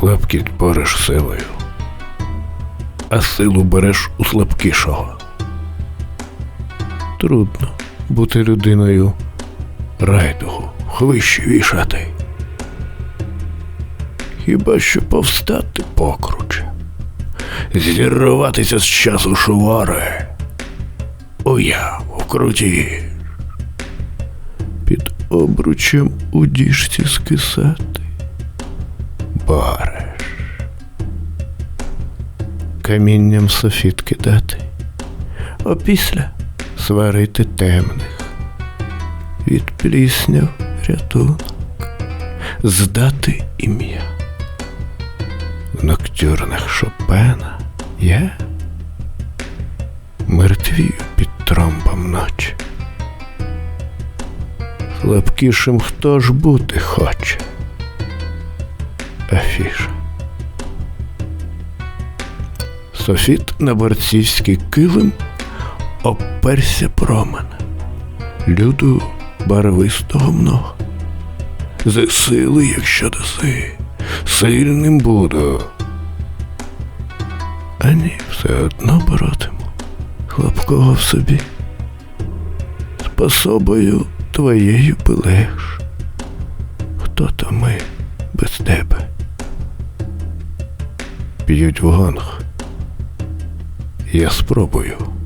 Слабкість бореш силою, а силу береш у слабкішого. Трудно бути людиною райдугу, хвищі вішати. Хіба що повстати покруче, зірватися з часу шувари, уяву круті, під обручем у діжці скисати, бареш, камінням софіт кидати, опісля сварити темних, від плісняв рятунок, здати ім'я. В ноктюрнах Шопена я мертвію під тромбом ночі. Слабкішим хто ж бути хоче? Софіт на борцівський килим оперся про мене. Люду барвистого много. З сили, якщо даси, сильним буду. А ні, все одно боротиму хлопкого в собі. Способою твоєю би легш. Хто то ми без тебе? П'ють в гонг. Я спробую.